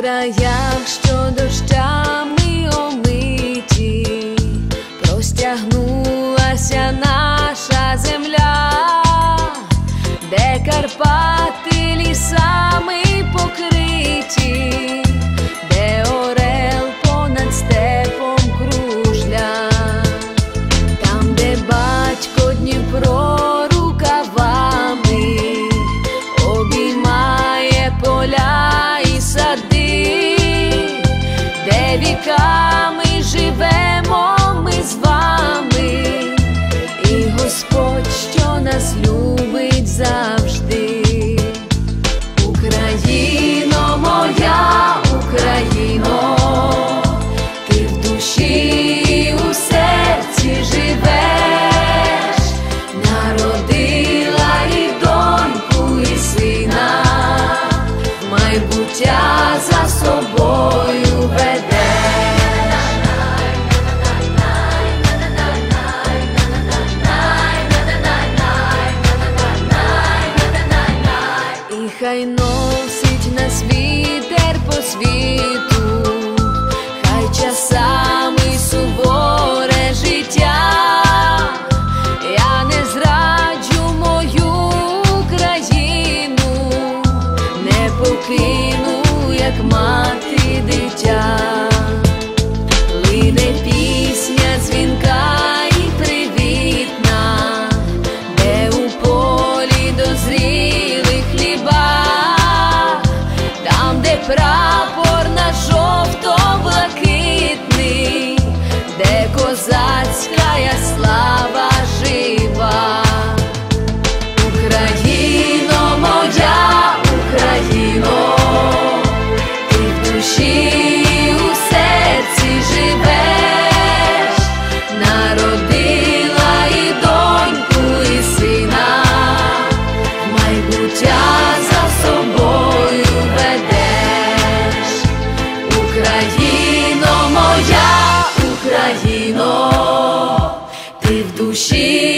краях, що дощами омиті, простягнулася наша земля, де Карпати лісами покриті, віками живемо ми з вами, і Господь, що нас любить завжди. Україно, моя Україно, ти в душі і у серці живеш, народила і доньку, і сина, майбуття за собою хай носить нас вітер по світу, Sushi.